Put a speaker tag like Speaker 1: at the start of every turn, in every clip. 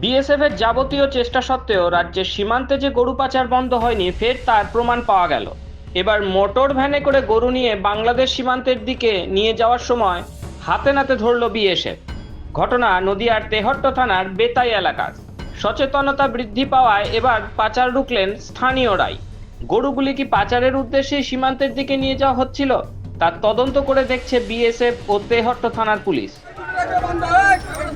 Speaker 1: BSF এর যাবতীয় চেষ্টা সত্ত্বেও রাজ্যের সীমান্তে যে গরু পাচার বন্ধ হয়নি, ফের তার প্রমাণ পাওয়া গেল। এবার মোটর ভ্যানে করে গরু নিয়ে বাংলাদেশ সীমান্তের দিকে নিয়ে যাওয়ার সময় হাতে নাতে ধরল বিএসএফ। ঘটনা নদিয়ার তেহট্ট থানার বেতাই এলাকার। সচেতনতা বৃদ্ধি পাওয়ায় এবার পাচার রুখলেন স্থানীয়রাই। গরুগুলি কি পাচারের উদ্দেশ্যে সীমান্তের দিকে নিয়ে যাওয়া হচ্ছিল তার তদন্ত করে দেখছে বিএসএফ ও তেহট্ট থানার police.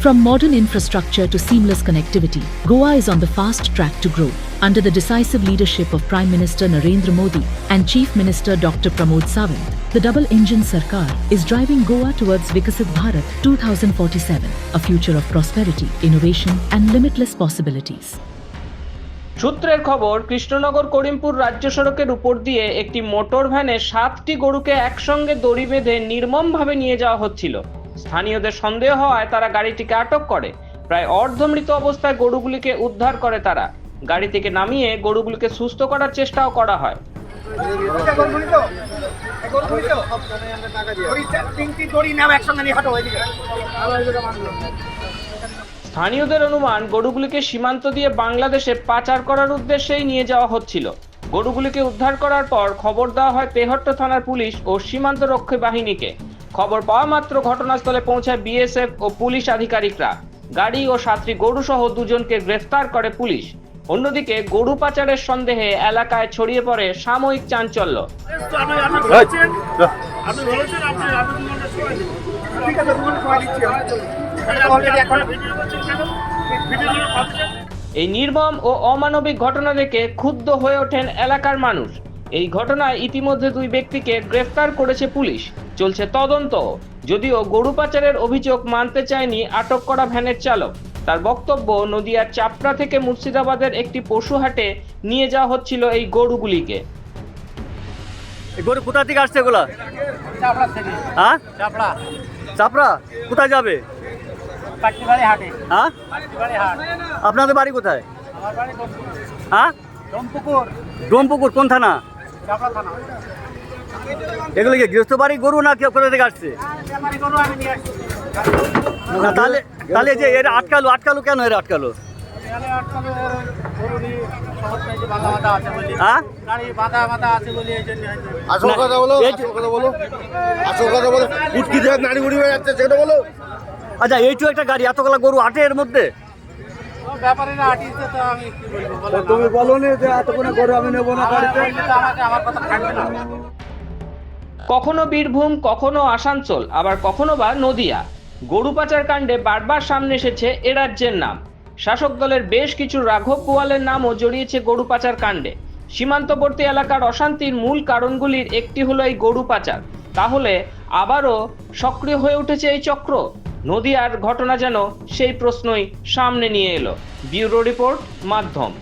Speaker 2: From modern infrastructure to seamless connectivity, Goa is on the fast track to grow. Under the decisive leadership of Prime Minister Narendra Modi and Chief Minister Dr. Pramod Sawant, the double engine Sarkar is driving Goa towards Vikasit Bharat 2047, a future of prosperity, innovation, and limitless possibilities.
Speaker 1: সূত্রের খবর কৃষ্ণনগর করিমপুর রাজ্য সড়কের উপর দিয়ে একটি motor ভ্যানে সাতটি গরুকে একসঙ্গে দড়ি বেঁধে নির্মমভাবে নিয়ে যাওয়া হচ্ছিল স্থানীয়দের সন্দেহ হওয়ায় তারা গাড়িটিকে আটক করে। প্রায় অর্ধমৃত অবস্থায় গরুগুলিকে উদ্ধার করে তারা। গাড়ি থেকে নামিয়ে গরুগুলিকে সুস্থ করার চেষ্টাও করা হয়। স্থানীয়দের অনুমান, গরুগুলিকে সীমান্ত দিয়ে বাংলাদেশে পাচার করার উদ্দেশ্যেই নিয়ে যাওয়া হচ্ছিল। গরুগুলিকে উদ্ধার করার পর খবর দেওয়া হয় তেহট্ট থানার পুলিশ ও সীমান্ত রক্ষী বাহিনীকে। খবর পাওয়া মাত্র ঘটনাস্থলে পৌঁছায় বিএসএফ ও পুলিশ আধিকারিকরা। গাড়ি ও সাতটি গরু সহ দুজনকে গ্রেফতার করে পুলিশ। অন্যদিকে গরু পাচারের সন্দেহে এলাকায় ছড়িয়ে পড়ে সাময়িক চাঞ্চল্য। এই নির্মম ও অমানবিক ঘটনা দেখে ক্ষুব্ধ হয়ে ওঠেন এলাকার মানুষ। এই ঘটনায় ইতিমধ্যে দুই ব্যক্তিকে গ্রেফতার করেছে পুলিশ। চলছে তদন্ত। যদিও গরু পাচারের অভিযোগ মানতে চায়নি আটক করা ভ্যানের চালক। তার বক্তব্য নদিয়ার চাপড়া থেকে মুর্শিদাবাদের একটি পশু হাটে নিয়ে যাওয়া হচ্ছিল এই গরুগুলিকে।
Speaker 3: গরু কোথা থেকে আসছে এগুলা?
Speaker 4: চাপড়া
Speaker 3: হ্যাঁ?
Speaker 4: চাপড়া।
Speaker 3: চাপড়া? কোথায় যাবে?
Speaker 4: হাটে।
Speaker 3: হ্যাঁ? আপনাদের বাড়ি কোথায়?
Speaker 4: আমার
Speaker 3: হ্যাঁ? ডোমপুকুর কোন থানা? এগুলো কি গৃহস্থ বাড়ি গরু না কেউ কোথা থেকে আসছে?
Speaker 4: ব্যাপারি গরু আমি নিয়ে আসছি।
Speaker 3: না তাহলে তাহলে যে এর আটকালো আটকালো কেন এর আটকালো? হ্যাঁ?
Speaker 5: আসল কথা বলো
Speaker 3: এই
Speaker 5: আসল কথা বলো আসল কথা বলো। উটকি বুড়ি হয়ে যাচ্ছে সেটা বলো।
Speaker 3: আচ্ছা এইটু একটা গাড়ি এতগুলা গরু আটে এর মধ্যে? তুমি বলো যে এতক্ষণে গরু আমি নেব না
Speaker 4: আমার কথা থাকবে
Speaker 1: কখনো বীরভূম কখনো আসানসোল আবার কখনো বা নদিয়া। গরু পাচার কাণ্ডে বারবার সামনে এসেছে এ রাজ্যের নাম। শাসক দলের বেশ কিছু রাঘব বোয়ালের নামও জড়িয়েছে গরু পাচার কাণ্ডে। সীমান্তবর্তী এলাকার অশান্তির মূল কারণগুলির একটি হলো এই গরু পাচার। তাহলে আবারও সক্রিয় হয়ে উঠেছে এই চক্র? নদিয়ার ঘটনা যেন সেই প্রশ্নই সামনে নিয়ে এলো। ব্যুরো রিপোর্ট মাধ্যম।